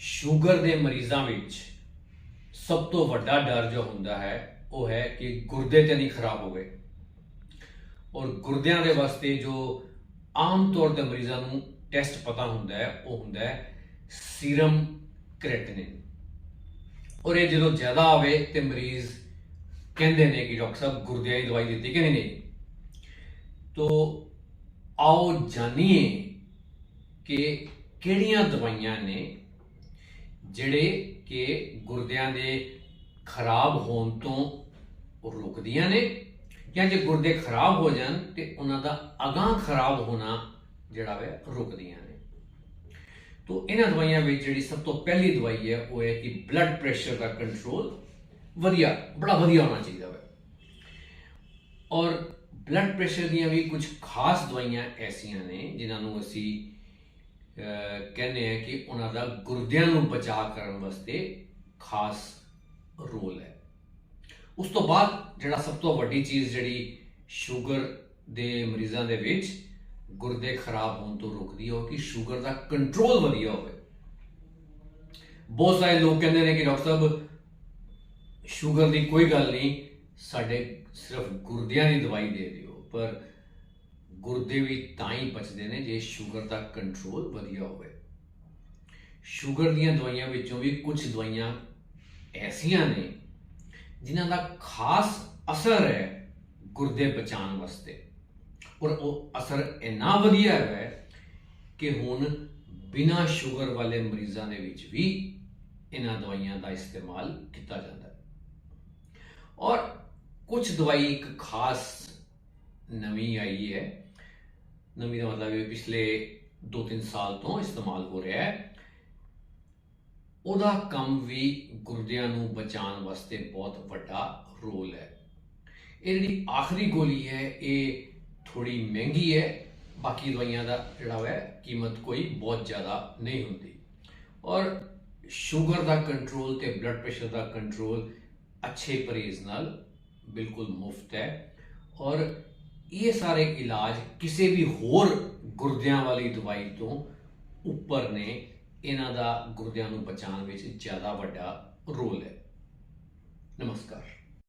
Sugar ਦੇ ਮਰੀਜ਼ਾਂ ਵਿੱਚ ਸਭ ਤੋਂ ਵੱਡਾ ਡਰ ਜੋ ਹੁੰਦਾ ਹੈ, ਉਹ ਹੈ ਕਿ ਗੁਰਦੇ ਤੇ ਨਹੀਂ ਖਰਾਬ ਹੋ ਗਏ ਔਰ ਗੁਰਦਿਆਂ ਦੇ ਵਾਸਤੇ ਜੋ ਆਮ ਤੌਰ ਤੇ ਮਰੀਜ਼ਾਂ ਨੂੰ ਟੈਸਟ ਪਤਾ ਹੁੰਦਾ ਹੈ, ਉਹ ਹੁੰਦਾ ਹੈ ਸੀਰਮ ਕ੍ਰੈਟਿਨਿਨ। ਔਰ ਇਹ ਜਦੋਂ ਜ਼ਿਆਦਾ ਆਵੇ ਤੇ ਮਰੀਜ਼ ਕਹਿੰਦੇ ਨੇ ਕਿ ਡਾਕਟਰ ਸਾਹਿਬ ਗੁਰਦਿਆਂ ਦੀ ਦਵਾਈ ਦਿੱਤੀ ਕਿ ਨਹੀਂ ਨਹੀਂ। ਤੋ ਆਓ ਜਾਣੀਏ ਕਿ ਕਿਹੜੀਆਂ ਦਵਾਈਆਂ ਨੇ ਜਿਹੜੇ ਕਿ ਗੁਰਦਿਆਂ ਦੇ ਖਰਾਬ ਹੋਣ ਤੋਂ ਰੁਕਦੀਆਂ ਨੇ ਜਾਂ ਜੇ ਗੁਰਦੇ ਖਰਾਬ ਹੋ ਜਾਣ ਤੇ ਉਹਨਾਂ ਦਾ ਅਗਾਂਹ ਖਰਾਬ ਹੋਣਾ ਜਿਹੜਾ ਵੇ ਰੁਕਦੀਆਂ ਨੇ। ਤੋ ਇਹਨਾਂ ਦਵਾਈਆਂ ਵਿੱਚ ਜਿਹੜੀ ਸਭ ਤੋਂ ਪਹਿਲੀ ਦਵਾਈ ਹੈ, ਉਹ ਹੈ ਕਿ ਬਲੱਡ ਪ੍ਰੈਸ਼ਰ ਦਾ ਕੰਟਰੋਲ ਵਧੀਆ, ਬੜਾ ਵਧੀਆ ਹੋਣਾ ਚਾਹੀਦਾ ਹੈ ਔਰ ਬਲੱਡ ਪ੍ਰੈਸ਼ਰ ਦੀਆਂ ਵੀ ਕੁਝ ਖਾਸ ਦਵਾਈਆਂ ਐਸੀਆਂ ਨੇ ਜਿਨ੍ਹਾਂ ਨੂੰ ਅਸੀਂ ਕਹਿੰਦੇ ਆ ਕਿ ਉਹਨਾਂ ਦਾ ਗੁਰਦਿਆਂ ਨੂੰ ਬਚਾਅ ਕਰਨ ਵਾਸਤੇ ਖਾਸ ਰੋਲ ਹੈ। ਉਸ ਤੋਂ ਬਾਅਦ ਜਿਹੜਾ ਸਭ ਤੋਂ ਵੱਡੀ ਚੀਜ਼ ਜਿਹੜੀ ਸ਼ੂਗਰ ਦੇ ਮਰੀਜ਼ਾਂ ਦੇ ਵਿੱਚ ਗੁਰਦੇ ਖਰਾਬ ਹੋਣ ਤੋਂ ਰੋਕਦੀ ਹੈ, ਉਹ ਕਿ ਸ਼ੂਗਰ ਦਾ ਕੰਟਰੋਲ ਵਧੀਆ ਹੋਵੇ। ਬਹੁਤ ਸਾਰੇ ਲੋਕ ਕਹਿੰਦੇ ਨੇ ਕਿ ਡਾਕਟਰ ਸਾਹਿਬ, ਸ਼ੂਗਰ ਦੀ ਕੋਈ ਗੱਲ ਨਹੀਂ, ਸਾਡੇ ਸਿਰਫ ਗੁਰਦਿਆਂ ਦੀ ਦਵਾਈ ਦੇ ਦਿਓ, ਪਰ ਗੁਰਦੇ ਵੀ ਤਾਂ ਹੀ ਬਚਦੇ ਨੇ ਜੇ ਸ਼ੂਗਰ ਦਾ ਕੰਟਰੋਲ ਵਧੀਆ ਹੋਵੇ। ਸ਼ੂਗਰ ਦੀਆਂ ਦਵਾਈਆਂ ਵਿੱਚੋਂ ਵੀ ਕੁਝ ਦਵਾਈਆਂ ਐਸੀਆਂ ਨੇ ਜਿਨ੍ਹਾਂ ਦਾ ਖਾਸ ਅਸਰ ਹੈ ਗੁਰਦੇ ਬਚਾਉਣ ਵਾਸਤੇ। ਔਰ ਉਹ ਅਸਰ ਇੰਨਾ ਵਧੀਆ ਹੈ ਕਿ ਹੁਣ ਬਿਨਾਂ ਸ਼ੂਗਰ ਵਾਲੇ ਮਰੀਜ਼ਾਂ ਦੇ ਵਿੱਚ ਵੀ ਇਹਨਾਂ ਦਵਾਈਆਂ ਦਾ ਇਸਤੇਮਾਲ ਕੀਤਾ ਜਾਂਦਾ ਹੈ। ਔਰ ਕੁਝ ਦਵਾਈ ਇੱਕ ਖਾਸ ਨਵੀਂ ਆਈ ਹੈ। ਨਵੀਂ ਦਾ ਮਤਲਬ ਇਹ ਪਿਛਲੇ 2-3 ਸਾਲ ਤੋਂ ਇਸਤੇਮਾਲ ਹੋ ਰਿਹਾ ਹੈ। ਉਹਦਾ ਕੰਮ ਵੀ ਗੁਰਦਿਆਂ ਨੂੰ ਬਚਾਉਣ ਵਾਸਤੇ ਬਹੁਤ ਵੱਡਾ ਰੋਲ ਹੈ। ਇਹ ਜਿਹੜੀ ਆਖਰੀ ਗੋਲੀ ਹੈ, ਇਹ ਥੋੜੀ ਮਹਿੰਗੀ ਹੈ। ਬਾਕੀ ਦਵਾਈਆਂ ਦਾ ਜਿਹੜਾ ਹੈ ਕੀਮਤ ਕੋਈ ਬਹੁਤ ਜ਼ਿਆਦਾ ਨਹੀਂ ਹੁੰਦੀ। ਔਰ ਸ਼ੂਗਰ ਦਾ ਕੰਟਰੋਲ ਤੇ ਬਲੱਡ ਪ੍ਰੈਸ਼ਰ ਦਾ ਕੰਟਰੋਲ ਅੱਛੇ ਪਰਹੇਜ਼ ਨਾਲ ਬਿਲਕੁਲ ਮੁਫਤ ਹੈ। ਔਰ ਇਹ ਸਾਰੇ ਇਲਾਜ ਕਿਸੇ ਵੀ ਹੋਰ ਗੁਰਦਿਆਂ ਵਾਲੀ ਦਵਾਈ ਤੋਂ ਉੱਪਰ ਨੇ, ਇਹਨਾਂ ਦਾ ਗੁਰਦਿਆਂ ਨੂੰ ਬਚਾਉਣ ਵਿੱਚ ਜ਼ਿਆਦਾ ਵੱਡਾ ਰੋਲ ਹੈ। ਨਮਸਕਾਰ।